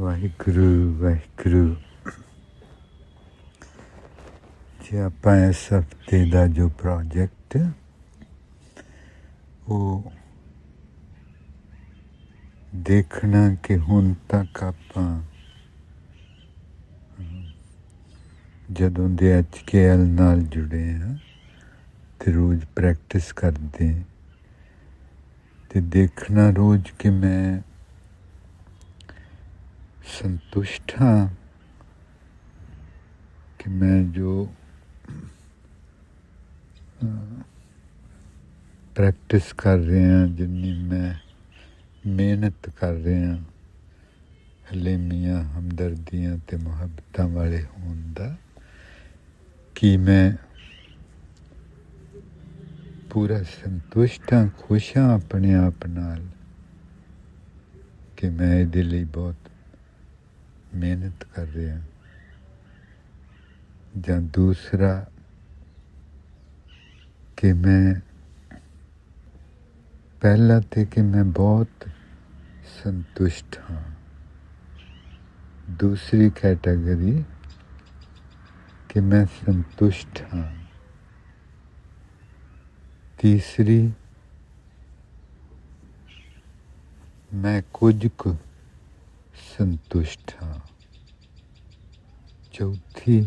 ਵਾਹਿਗੁਰੂ ਵਾਹਿਗੁਰੂ। ਜੇ ਆਪਾਂ ਇਸ ਹਫ਼ਤੇ ਦਾ ਜੋ ਪ੍ਰੋਜੈਕਟ ਉਹ ਦੇਖਣਾ ਕਿ ਹੁਣ ਤੱਕ ਆਪਾਂ, ਜਦੋਂ ਦੇ ਐਚਕੇਐਲ ਨਾਲ ਜੁੜੇ ਹਾਂ ਤੇ ਰੋਜ਼ ਪ੍ਰੈਕਟਿਸ ਕਰਦੇ ਤੇ ਦੇਖਣਾ ਰੋਜ਼ ਕਿ ਮੈਂ ਸੰਤੁਸ਼ਟ ਹਾਂ ਕਿ ਮੈਂ ਜੋ ਪ੍ਰੈਕਟਿਸ ਕਰ ਰਿਹਾ ਜਿੰਨੀ ਮੈਂ ਮਿਹਨਤ ਕਰ ਰਿਹਾ ਹਲੇਮੀਆਂ ਹਮਦਰਦੀਆਂ ਤੇ ਮੁਹੱਬਤਾਂ ਵਾਲੇ ਹੋਣ ਦਾ, ਕਿ ਮੈਂ ਪੂਰਾ ਸੰਤੁਸ਼ਟ ਹਾਂ, ਖੁਸ਼ ਹਾਂ ਆਪਣੇ ਆਪ ਨਾਲ ਕਿ ਮੈਂ ਇਹਦੇ ਲਈ ਬਹੁਤ ਮਿਹਨਤ ਕਰ ਰਿਹਾ ਜਾਂ ਦੂਸਰਾ ਕਿ ਮੈਂ ਪਹਿਲਾ ਤੇ ਕਿ ਮੈਂ ਬਹੁਤ ਸੰਤੁਸ਼ਟ ਹਾਂ ਦੂਸਰੀ ਕੈਟਾਗਰੀ ਕਿ ਮੈਂ ਸੰਤੁਸ਼ਟ ਹਾਂ ਤੀਸਰੀ ਮੈਂ ਕੁਝ ਕੁ ਸੰਤੁਸ਼ਟ ਹਾਂ ਚੌਥੀ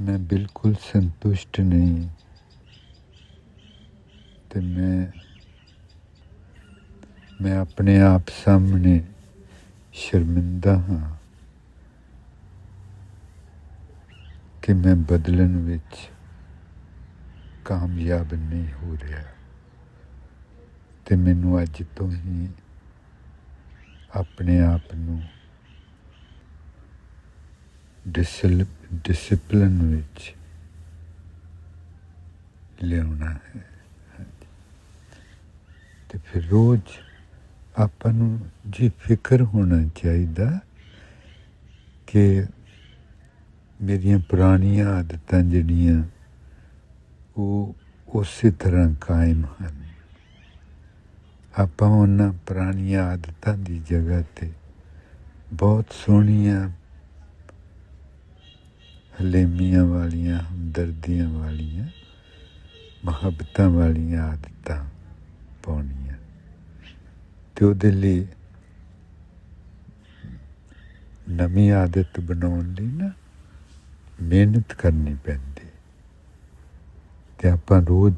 ਮੈਂ ਬਿਲਕੁਲ ਸੰਤੁਸ਼ਟ ਨਹੀਂ ਤੇ ਮੈਂ ਮੈਂ ਆਪਣੇ ਆਪ ਸਾਹਮਣੇ ਸ਼ਰਮਿੰਦਾ ਹਾਂ ਕਿ ਮੈਂ ਬਦਲਣ ਵਿੱਚ ਕਾਮਯਾਬ ਨਹੀਂ ਹੋ ਰਿਹਾ ਤੇ ਮੈਨੂੰ ਅੱਜ ਤੋਂ ਹੀ ਆਪਣੇ ਆਪ ਨੂੰ ਡਿਸਲ ਡਿਸਪਲਿਨ ਵਿੱਚ ਲਿਆਉਣਾ ਹੈ। ਤੇ ਫਿਰ ਰੋਜ਼ ਆਪਾਂ ਨੂੰ ਜੀ ਫਿਕਰ ਹੋਣਾ ਚਾਹੀਦਾ ਕਿ ਮੇਰੀਆਂ ਪੁਰਾਣੀਆਂ ਆਦਤਾਂ ਜਿਹੜੀਆਂ ਉਹ ਉਸੇ ਤਰ੍ਹਾਂ ਕਾਇਮ ਹਨ। ਆਪਾਂ ਉਹਨਾਂ ਪੁਰਾਣੀਆਂ ਆਦਤਾਂ ਦੀ ਜਗ੍ਹਾ ਤੇ ਬਹੁਤ ਸੋਹਣੀਆਂ ਹਲੇਮੀਆਂ ਵਾਲੀਆਂ, ਹਮਦਰਦੀਆਂ ਵਾਲੀਆਂ, ਮੁਹੱਬਤਾਂ ਵਾਲੀਆਂ ਆਦਤਾਂ ਪਾਉਣੀਆਂ। ਤੇ ਉਹਦੇ ਲਈ ਨਵੀਂ ਆਦਤ ਬਣਾਉਣ ਲਈ ਨਾ ਮਿਹਨਤ ਕਰਨੀ ਪੈਂਦੀ। ਤੇ ਆਪਾਂ ਰੋਜ਼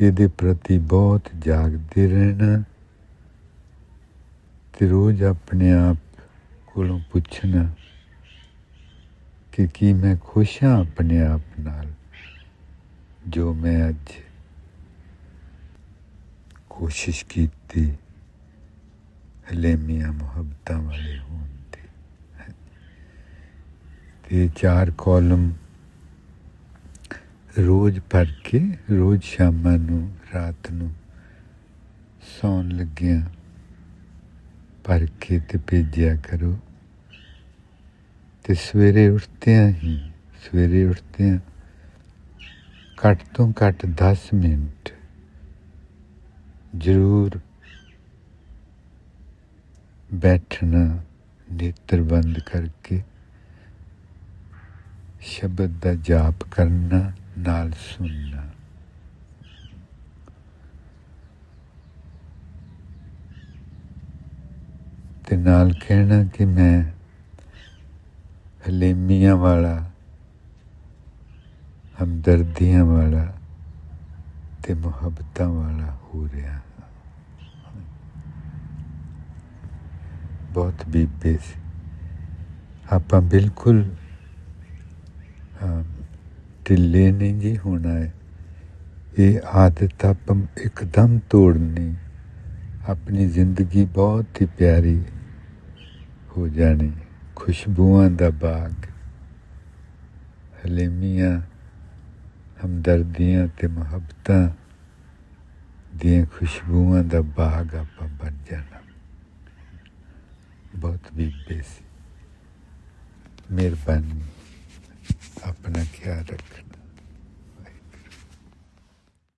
ਇਹਦੇ ਪ੍ਰਤੀ ਬਹੁਤ ਜਾਗਦੇ ਰਹਿਣਾ ਤੇ ਰੋਜ਼ ਆਪਣੇ ਆਪ ਕੋਲੋਂ ਪੁੱਛਣਾ ਕਿ ਕੀ ਮੈਂ ਖੁਸ਼ ਹਾਂ ਆਪਣੇ ਆਪ ਨਾਲ ਜੋ ਮੈਂ ਅੱਜ ਕੋਸ਼ਿਸ਼ ਕੀਤੀ ਹਲੇਮੀਆਂ ਮੁਹੱਬਤਾਂ ਵਾਲੇ ਹੋਣ ਦੀ ਤੇ ਚਾਰ ਕਾਲਮ ਰੋਜ਼ ਪੜ੍ਹ ਕੇ, ਰੋਜ਼ ਸ਼ਾਮਾਂ ਨੂੰ, ਰਾਤ ਨੂੰ ਸੌਣ ਲੱਗਿਆਂ ਪੜ੍ਹ ਕੇ ਤੇ ਭੇਜਿਆ ਕਰੋ। ਤੇ ਸਵੇਰੇ ਉੱਠਦਿਆਂ ਹੀ, ਸਵੇਰੇ ਉੱਠਦਿਆਂ ਘੱਟ ਤੋਂ ਘੱਟ 10 ਮਿੰਟ ਜ਼ਰੂਰ ਬੈਠਣਾ ਨੇਤਰ ਬੰਦ ਕਰਕੇ ਸ਼ਬਦ ਦਾ ਜਾਪ ਕਰਨਾ ਨਾਲ ਸੁਣਨਾ ਤੇ ਨਾਲ ਕਹਿਣਾ ਕਿ ਮੈਂ ਹਲੇਮੀਆਂ ਵਾਲਾ ਹਮਦਰਦੀਆਂ ਵਾਲਾ ਤੇ ਮੁਹੱਬਤਾਂ ਵਾਲਾ ਹੋ ਰਿਹਾ ਹਾਂ। ਬਹੁਤ ਬੀਬੇ ਸੀ ਆਪਾਂ ਬਿਲਕੁਲ ਅਮ, ਢਿੱਲੇ ਨਹੀਂ ਜੀ ਹੋਣਾ ਹੈ ਇਹ ਆਦਤ ਆਪਾਂ ਇੱਕਦਮ ਤੋੜਨੀ। ਆਪਣੀ ਜ਼ਿੰਦਗੀ ਬਹੁਤ ਹੀ ਪਿਆਰੀ ਹੋ ਜਾਣੀ। ਖੁਸ਼ਬੂਆਂ ਦਾ ਬਾਗ। ਹਲੇਮੀਆਂ, ਹਮਦਰਦੀਆਂ ਤੇ ਮੁਹੱਬਤਾਂ ਦੀਆਂ ਖੁਸ਼ਬੂਆਂ ਦਾ ਬਾਗ ਆਪਾਂ ਬਣ ਜਾਣਾ। ਬਹੁਤ ਬੀਬੇ ਸੀ। ਮਿਹਰਬਾਨੀ। Rabbine kâr